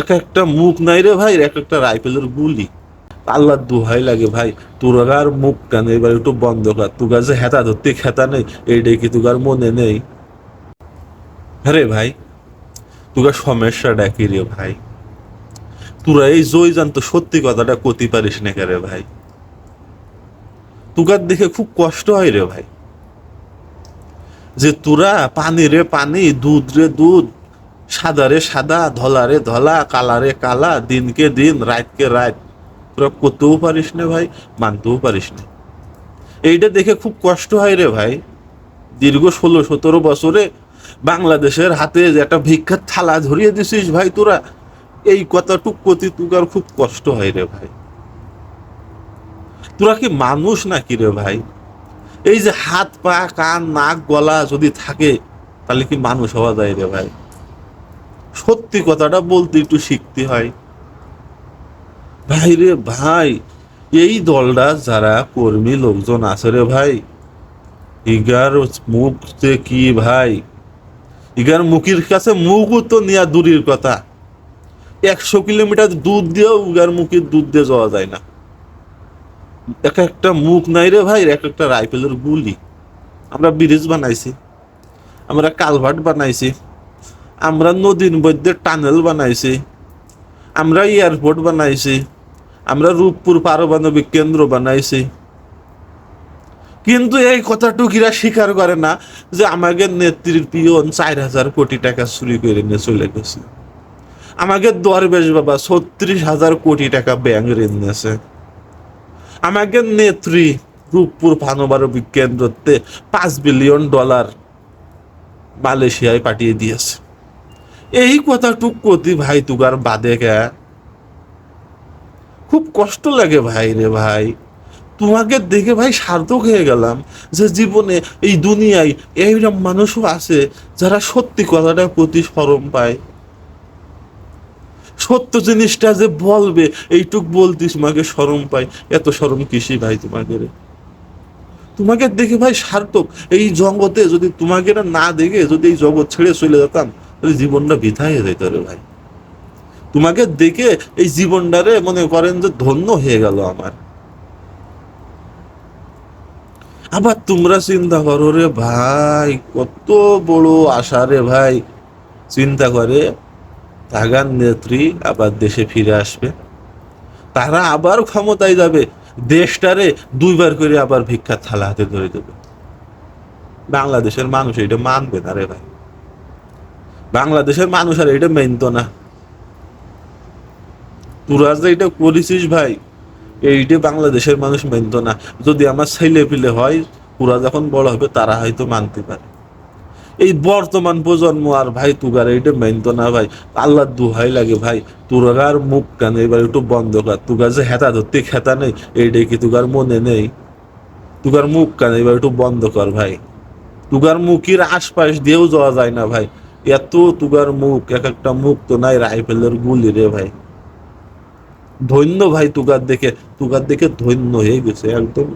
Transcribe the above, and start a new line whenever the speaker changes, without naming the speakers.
এক একটা মুখ নাই রে ভাই, এক একটা রাইফেলের গুলি। আল্লাহ দুহাই লাগে ভাই তোরাগার মুখ কেন এবার একটু বন্ধ কর। তুগার যে হেতা ধরতে খেতা নেই এইটাই কি তুগার মনে নেই। আরে ভাই তুগার সমস্যা কি রে ভাই। তোরা এই জয় জানতো সত্যি কথাটা কতি পারিস না রে ভাই। তুগার দেখে খুব কষ্ট হয় রে ভাই। যে তোরা পানি রে পানি দুধ রে দুধ সাদা রে সাদা ধলা রে ধলা, কালারে কালা, দিনকে দিন, রাতকে রাত। তোরা করতেও পারিস না ভাই, মানতেও পারিস না। এইটা দেখে খুব কষ্ট হয় রে ভাই। দীর্ঘ ষোলো, সতেরো বছরে বাংলাদেশের হাতে একটা ভিক্ষার থালা ধরিয়ে দিছিস ভাই তোরা, এই কথাটুক প্রতি তুকার খুব কষ্ট হয় রে ভাই। তোরা কি মানুষ নাকি রে ভাই? এই যে হাত, পা, কান, নাক, গলা যদি থাকে, তাহলে কি মানুষ হওয়া যায় রে ভাই? সত্যি কথাটা বলতে একটু শিখতে হয়। ভাই রে ভাই, এই দলটা যারা কর্মী লোকজন আছে রে ভাই, ইগার মুখ যে কি ভাই? ইগার মুখের কাছে মুখও তো নেওয়া দূরের কথা। একশো কিলোমিটার দুধ দিয়েও ইগার মুখের দুধ দিয়ে যাওয়া যায় না। এক একটা মুখ নাই রে ভাই, এক একটা রাইফেলের গুলি। আমরা ব্রিজ বানাইছি, আমরা কালভার্ট বানাইছি। আমরা নদীর মধ্যে টানেল বানাইছি, আমরা এয়ারপোর্ট বানাইছি, আমরা রূপপুর পারমাণবিক কেন্দ্র বানাইছি। কিন্তু এই কথাটুকিরা স্বীকার করে না যে আমাকে নেত্রীর পিয়ন চার হাজার কোটি টাকা চুরি করে নিয়ে চলে গেছে। আমাকে দরবেশ বাবা ছত্রিশ হাজার কোটি টাকা ব্যাংক ঋণ নিয়েছে। আমাকে নেত্রী রূপপুর পারমাণবিক কেন্দ্রতে পাঁচ বিলিয়ন ডলার মালয়েশিয়ায় পাঠিয়ে দিয়েছে। এই কথাটুক কতি ভাই তুগার বাদে কে? খুব কষ্ট লাগে ভাই রে ভাই। তোমাকে দেখে ভাই সার্থক হয়ে গেলাম যে জীবনে এই দুনিয়ায় এইরকম মানুষও আছে যারা সত্যি কথাটা প্রতি স্মরণ পায়। সত্য জিনিসটা যে বলবে, এইটুক বলতিস তোমাকে সরম পাই। এত সরম কিসি ভাই তোমাকে রে? তোমাকে দেখে ভাই সার্থক। এই জগতে যদি তোমাকে না দেখে যদি এই জগৎ ছেড়ে চলে যেতাম জীবনটা বৃথা হয়ে যেত রে ভাই। তোমাকে দেখে এই জীবনটারে মনে করেন যে ধন্য হয়ে গেল আমার। আবার তোমরা চিন্তা করো রে ভাই, কত বড় আশা রে ভাই। চিন্তা করে তাগার নেত্রী আবার দেশে ফিরে আসবে। তারা আবার ক্ষমতায় যাবে, দেশটারে দুইবার করে আবার ভিক্ষার থালা হাতে ধরে দেবে। বাংলাদেশের মানুষ এটা মানবে না রে ভাই। বাংলাদেশের মানুষ আর এটা মেনতো না। তোরা যে এটা করেছিস ভাই, এইটা বাংলাদেশের মানুষ মেনতো না। যদি আমার ছেলে পিলে হয় পুরা যখন বড় হবে, তারা হয়তো মানতে পারে। এই বর্তমান প্রজন্ম আর ভাই তুগার এইটা মেনতো না ভাই। আল্লাহ দুহাই লাগে ভাই। তুরাগার মুখ কেন এবার একটু বন্ধ কর। তুগার যে হেতা ধরতে খেতা নেই, এইটাই কি তুগার মনে নেই? তুগার মুখ কেন এবার একটু বন্ধ কর ভাই। তুগার মুখের আশপাশ দিয়েও যাওয়া যায় না ভাই। এত তুগার মুখ, এক একটা মুখ তো নাই রাইফেলের গুলি রে ভাই। ধন্য ভাই তুগার দেখে তুগার দেখে ধন্য হয়ে গেছে একদম।